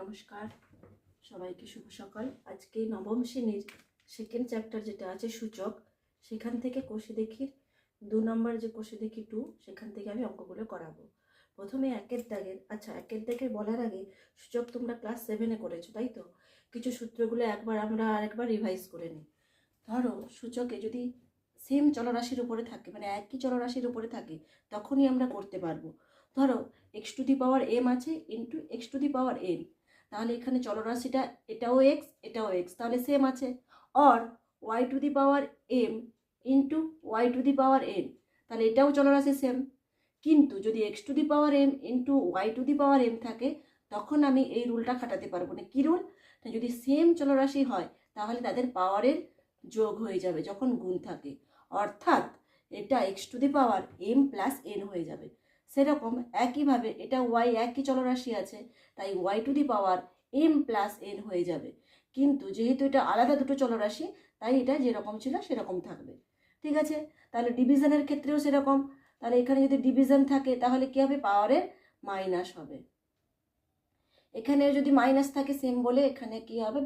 নমস্কার। সবাইকে শুভ সকাল। আজকে নবম শ্রেণির সেকেন্ড চ্যাপ্টার যেটা আছে সূচক, সেখান থেকে কোষে দেখি, দু নম্বর যে কোষে দেখি টু সেখান থেকে আমি অঙ্কগুলো করাবো। প্রথমে একের দাগের আচ্ছা একের দাগের বলার আগে সূচক তোমরা ক্লাস সেভেনে করেছ, তাই তো? কিছু সূত্রগুলো একবার আমরা আরেকবার রিভাইজ করে নিই। ধরো, সূচকে যদি সেম চলরাশির উপরে থাকে মানে একই চলরাশির উপরে থাকে, তখনই আমরা করতে পারব। ধরো x to the power m আছে into x to the power n তাহলে এখানে চলরাশিটা এটাও এক্স এটাও এক্স তাহলে সেম আছে। Or y to the power m into y to the power n তাহলে এটাও চলরাশি সেম কিন্তু যদি x to the power m into y to the power m থাকে, তখন আমি এই রুলটা খাটাতে পারব না। কী রুল? যদি সেম চলরাশি হয়, তাহলে তাদের পাওয়ারের যোগ হয়ে যাবে যখন গুণ থাকে। অর্থাৎ এটা x to the power m plus n হয়ে যাবে। সেরকম একইভাবে এটা ওয়াই একই চলরাশি আছে, তাই y to the power m plus n হয়ে যাবে। কিন্তু যেহেতু এটা আলাদা দুটো চলরাশি, তাই এটা যেরকম ছিল সেরকম থাকবে। ঠিক আছে? তাহলে ডিভিশনের ক্ষেত্রেও সেরকম। তাহলে এখানে যদি ডিভিশন থাকে, তাহলে কী হবে? পাওয়ারের মাইনাস হবে। এখানে যদি মাইনাস থাকে সেম বলে এখানে কি হবে?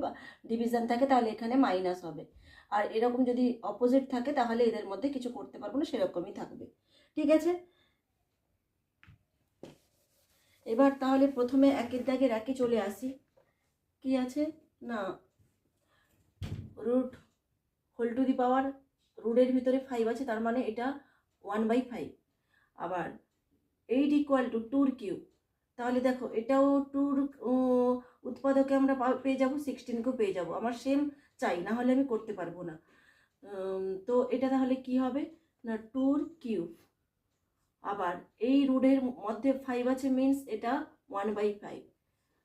ডিভিশন থাকে, তাহলে এখানে মাইনাস হবে। আর এরকম যদি অপোজিট থাকে, তাহলে এদের মধ্যে কিছু করতে পারব না, সেরকমই থাকবে। ঠিক আছে? এবার তাহলে প্রথমে একের দাগের একে চলে আসি। কি আছে? না। Root whole to the power রুটের ভিতরে ফাইভ আছে, তার মানে এটা ওয়ান বাই ফাইভ আবার এইট ইকুয়াল টু টুর কিউ তাহলে দেখো, এটাও টুর উৎপাদকে আমরা পেয়ে যাব সিক্সটিনকেও পেয়ে যাব। আমার সেম চাই, না হলে আমি করতে পারব না। তো এটা তাহলে কি হবে? না টুর কিউব আবার এই রুডের মধ্যে ফাইভ আছে মিন্স এটা ওয়ান বাই ফাইভ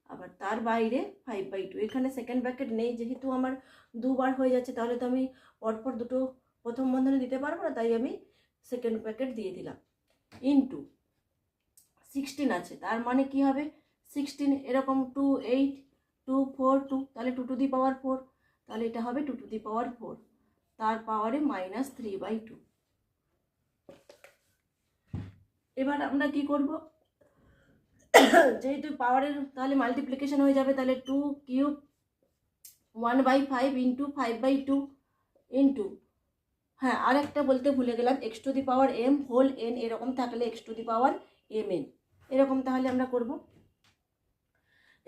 আবার তার বাইরে ফাইভ বাই টু এখানে সেকেন্ড ব্র্যাকেট নেই, যেহেতু আমার দুবার হয়ে যাচ্ছে, তাহলে তো আমি পরপর দুটো প্রথম বন্ধনে দিতে পারব না, তাই আমি সেকেন্ড ব্র্যাকেট দিয়ে দিলাম। ইন্টু সিক্সটিন আছে, তার মানে কি হবে? সিক্সটিন এরকম two eight two four two তাহলে two to the power four তাহলে এটা হবে two to the power four তার পাওয়ারে মাইনাস থ্রি বাই টু এবার আমরা কি করব? যেহেতু পাওয়ারের তাহলে মাল্টিপ্লিকেশন হয়ে যাবে, তাহলে two cube one by five into five by two into হ্যাঁ আর একটা বলতে ভুলে গেলাম x to the power m whole n এরকম থাকলে x to the power m n এরকম তাহলে আমরা করব।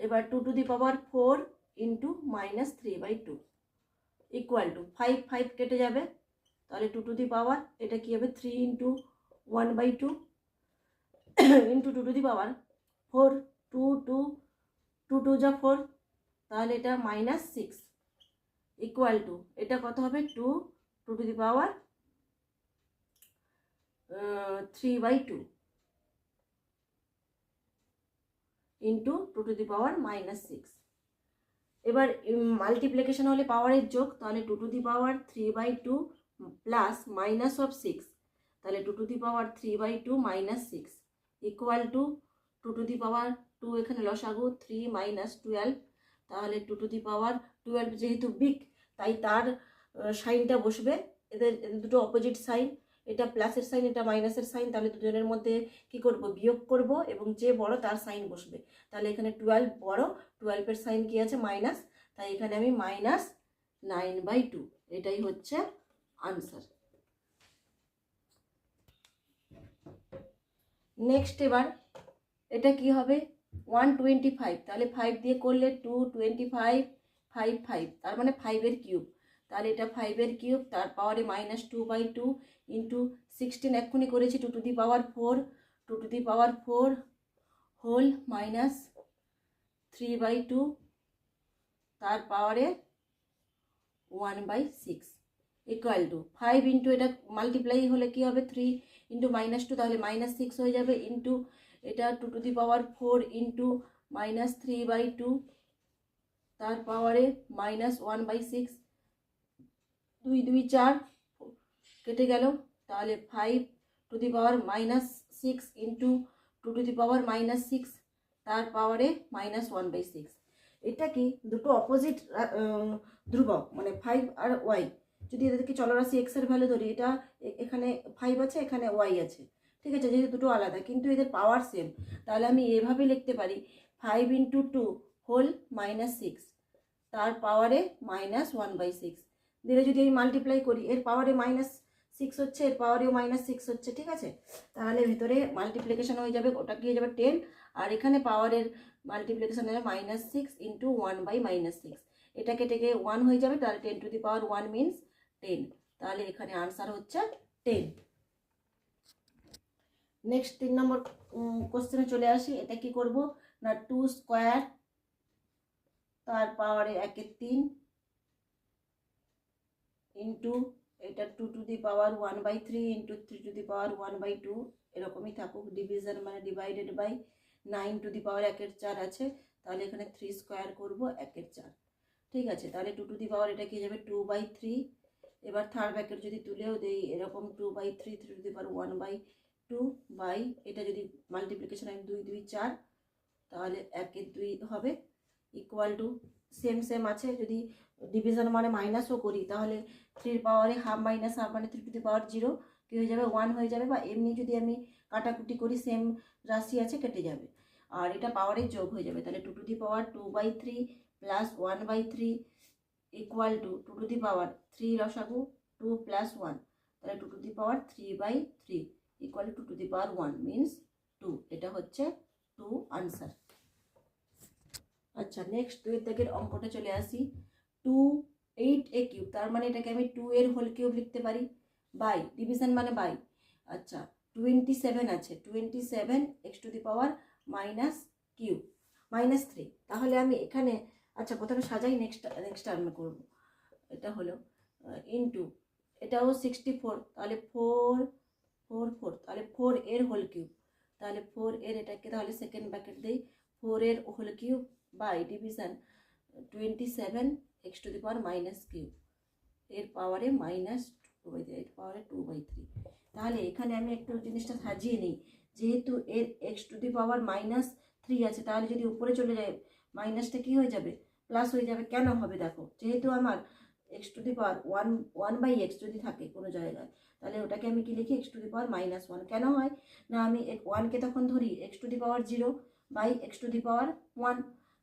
এবার two to the power four into minus three by two equal to five five কেটে যাবে। তাহলে টু টু দি পাওয়ার এটা কী হবে? Three into one by two into two to the power four two two two two যা four তাহলে এটা minus six equal to এটা কত হবে? Two two to the power three by two into two to the power minus six এবার multiplication হলে পাওয়ারের যোগ, তাহলে two to the power three by two plus minus of six তাহলে two to the power three by two minus six equal to two to the power two এখানে লসাগু three minus twelve তাহলে two to the power twelve যেহেতু big তাই তার সাইনটা বসবে। এদের দুটো অপোজিট সাইন এটা প্লাসের সাইন এটা মাইনাসের সাইন তাহলে দুজনের মধ্যে কি করব? বিয়োগ করব এবং যে বড় তার সাইন বসবে। তাহলে এখানে টুয়েলভ বড় টুয়েলভের সাইন কি আছে? মাইনাস তাই এখানে আমি মাইনাস নাইন বাই টু এটাই হচ্ছে আনসার নেক্সট এবার, এটা কি হবে? ওয়ান টোয়েন্টি ফাইভ তাহলে ফাইভ দিয়ে করলে two twenty five five five তার মানে ফাইভের কিউব তাহলে এটা ফাইভের কিউব তার পাওয়ারে minus two by two into sixteen এক্ষুনি করেছি two to the power four two to the power four whole minus three by two তার পাওয়ারে one by six equal to five into এটা মাল্টিপ্লাই হলে কি হবে? থ্রি ইন্টু মাইনাস টু তাহলে minus six হয়ে যাবে ইন্টু এটা two to the power four into minus three by two তার পাওয়ারে মাইনাস ওয়ান বাই সিক্স দুই দুই, চার, কেটে গেল, তাহলে five to the power minus six into two to the power minus six তার পাওয়ারে মাইনাস ওয়ান বাই সিক্স এটা কি দুটো অপোজিট ধ্রুবক মানে ফাইভ আর ওয়াই যদি এদেরকে চলরাশি এক্সের ভ্যালু ধরি, এটা এখানে ফাইভ আছে, এখানে ওয়াই আছে। ঠিক আছে? যেহেতু দুটো আলাদা, কিন্তু এদের পাওয়ার সেম তাহলে আমি এভাবে লিখতে পারি five into two whole minus six তার পাওয়ারে মাইনাস ওয়ান বাই সিক্স দিলে যদি আমি মাল্টিপ্লাই করি, এর পাওয়ারে মাইনাস সিক্স হচ্ছে, এর পাওয়ারেও মাইনাস সিক্স হচ্ছে, ঠিক আছে? তাহলে ভিতরে মাল্টিপ্লিকেশন হয়ে যাবে, ওটা কি হয়ে যাবে টেন আর এখানে পাওয়ারের মাল্টিপ্লিকেশন যাবে minus six into one by minus six এটাকে থেকে ওয়ান হয়ে যাবে, তাহলে ten to the power one means ten. তাহলে এখানে আনসার হচ্ছে টেন। নেক্সট তিন নম্বর কোশ্চেনে চলে আসি। এটা কি করব? না টু স্কোয়ার তার পাওয়ারে একের তিন ইন্টু এটা two to the power one by three into three to the power one by two এরকমই থাকুক। ডিভিশন মানে divided by nine to the power একের চার আছে। তাহলে এখানে থ্রি স্কোয়ার করব একের চার। ঠিক আছে, তাহলে টু টু দি পাওয়ার এটা কি যাবে? টু বাই থ্রি এবার থার্ড ব্যাকেট যদি তুলেও দেই, এরকম two by three three to the power one by two by এটা যদি মাল্টিপ্লিকেশন হয় দুই দুই, চার, তাহলে একের দুই হবে ইকুয়াল টু সেম সেম আছে। যদি ডিভিশন মানে মাইনাসও করি, তাহলে থ্রির পাওয়ারে হাফ মাইনাস হাফ মানে three to the power zero কী হয়ে যাবে? ওয়ান হয়ে যাবে বা এমনি যদি আমি কাটাকুটি করি সেম রাশি আছে, কেটে যাবে। আর এটা পাওয়ারের যোগ হয়ে যাবে। তাহলে two to the power two by three plus one by three equal to two to the power three রসাগু two plus one তাহলে two to the power three by three equal two to the power one means two এটা হচ্ছে two answer আচ্ছা next দুই দাগের অঙ্কটা চলে আসি। Two eight এ cube তার মানে এটাকে আমি টু এর হোল কিউব লিখতে পারি। বাই ডিভিশন মানে বাই আচ্ছা টোয়েন্টি সেভেন আছে twenty seven x to the power minus cube minus three তাহলে আমি এখানে আচ্ছা প্রথমে সাজাই নেক্সট নেক্সট টার্মে করব। এটা হলো ইন্টু এটাও সিক্সটি ফোর তাহলে ফোর ফোর ফোর তাহলে ফোর এর হোল কিউব তাহলে ফোর এর এটাকে তাহলে সেকেন্ড ব্যাকেট দিই ফোর এর whole cube by division twenty seven x to the power minus cube এর পাওয়ারে মাইনাস টু বাই থ্রি এর পাওয়ারে টু বাই থ্রি তাহলে এখানে আমি একটু জিনিসটা সাজিয়ে নিই, যেহেতু এর x to the power minus three আছে, তাহলে যদি উপরে চলে যায় মাইনাসটা কী হয়ে যাবে? প্লাস হয়ে যাবে। কেন হবে দেখো? যেহেতু আমার x to the power one one by x যদি থাকে কোনো জায়গায়, তাহলে ওটাকে আমি কি লিখি? X to the power minus one কেন হয়? না, আমি ওয়ানকে তখন ধরি x to the power zero by x to the power one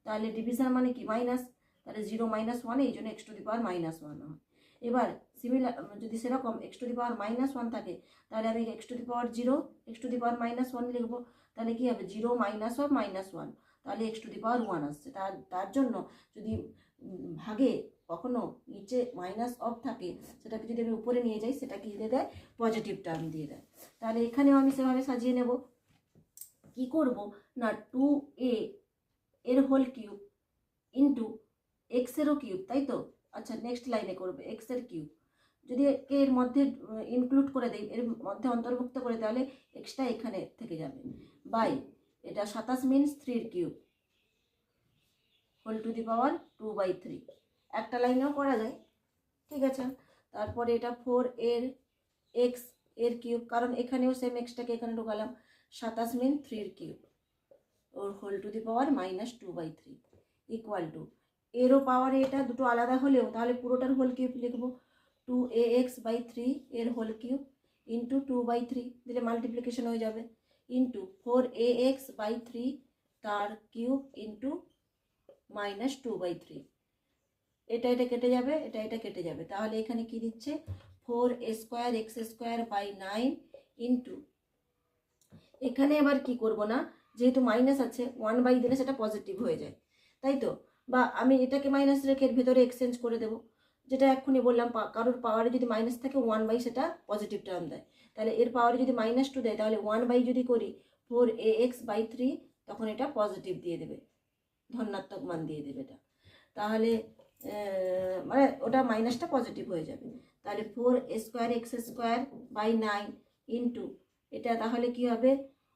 তাহলে ডিভিশন মানে কি? মাইনাস তাহলে জিরো মাইনাস ওয়ান এই জন্য x to the power minus one হয়। এবার সিমিলার যদি সেরকম x to the power minus one থাকে, তাহলে আমি x to the power zero x to the power minus one লিখব। তাহলে কী হবে? Zero minus of minus one তাহলে x to the power one আসছে। তার তার জন্য যদি ভাগে কখনো নিচে মাইনাস অফ থাকে, সেটাকে যদি আমি উপরে নিয়ে যাই সেটা কি দিয়ে দেয় পজিটিভ টার্ম দিয়ে দেয়। তাহলে এখানেও আমি সেভাবে সাজিয়ে নেব। কি করব? না টু এ এর হোল কিউব ইন্টু এক্সেরও কিউব তাই তো? আচ্ছা নেক্সট লাইনে করবে এক্সের কিউব যদি একে এর মধ্যে ইনক্লুড করে দেই, এর মধ্যে অন্তর্ভুক্ত করে, তাহলে এক্সট্রা এখানে থেকে যাবে। বাই এটা সাতাশ মিনস থ্রির cube. Whole to the power two by three. একটা লাইনেও করা যায়, ঠিক আছে? তারপরে এটা ফোর এর এক্সের কিউব, কারণ এখানেও সেম এক্সটাকে এখানে ঢোকালাম। সাতাশ মিন থ্রির cube. Or whole to the power minus two by three equal to এরও পাওয়ারে এটা দুটো আলাদা হলেও, তাহলে পুরোটার হোল কিউব লিখব। Two a x by three এর whole cube into two by three, দিলে মাল্টিপ্লিকেশন হয়ে যাবে। Into four a x by three তার cube into minus two by three এটা এটা কেটে যাবে, এটা এটা কেটে যাবে। তাহলে এখানে কি দিচ্ছে? Four a square x square by nine into এখানে আবার কি করব না? যেহেতু মাইনাস আছে ওয়ান বাই দিলে সেটা পজিটিভ হয়ে যায়। তাই তো? বা আমি এটাকে মাইনাস রেখে এর ভেতরে এক্সচেঞ্জ করে দেবো। যেটা এক্ষুনি বললাম কারোর পাওয়ারে যদি মাইনাস থাকে ওয়ান বাই সেটা পজিটিভ টার্ম দেয়। তাহলে এর পাওয়ারে যদি মাইনাস টু দেয়, তাহলে ওয়ান বাই যদি করি four a x by three তখন এটা পজিটিভ দিয়ে দেবে। ধনাত্মক মান দিয়ে দেবে এটা। তাহলে মানে ওটা মাইনাসটা পজিটিভ হয়ে যাবে। তাহলে four a square x square by nine into এটা তাহলে কি হবে?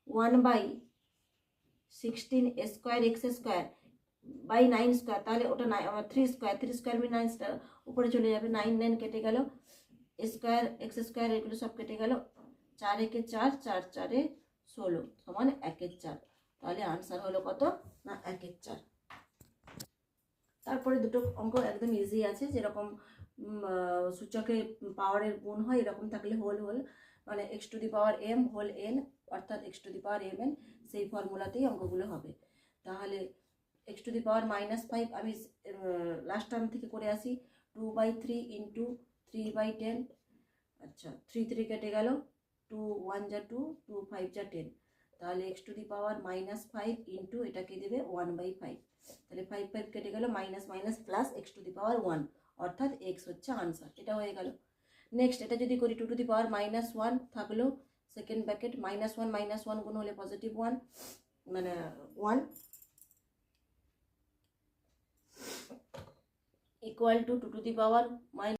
One by sixteen a square x square by nine square তাহলে ওটা নাই আমার three square three square mean nine উপরে চলে যাবে নাইন নাইন কেটে গেল। স্কোয়ার, এক্স স্কোয়ার এগুলো সব কেটে গেল। চার একে চার চার চারে ষোলো সমান একের চার। তাহলে আনসার হলো কত? না, একের চার। তারপরে দুটো অঙ্ক একদম ইজি আছে। যেরকম সূচকে পাওয়ারের গুণ হয়, এরকম থাকলে হোল হোল মানে x to the power m whole n অর্থাৎ x to the power m n সেই ফর্মুলাতেই অঙ্কগুলো হবে। তাহলে x to the power minus five আমি লাস্ট টার্ম থেকে করে আসি। Two by three into three by ten আচ্ছা থ্রি থ্রি কেটে গেল। টু ওয়ান যা টু টু ফাইভ যা টেন তাহলে x to the power minus five into এটাকে দেবে ওয়ান বাই ফাইভ তাহলে ফাইভ ফাইভ কেটে গেল minus minus plus x to the power one অর্থাৎ এক্স হচ্ছে আনসার এটা হয়ে গেল। নেক্সট এটা যদি করি two to the power minus one থাকল second bracket minus one minus one গুণ হলে পজিটিভ ওয়ান মানে one equal to two to the power minus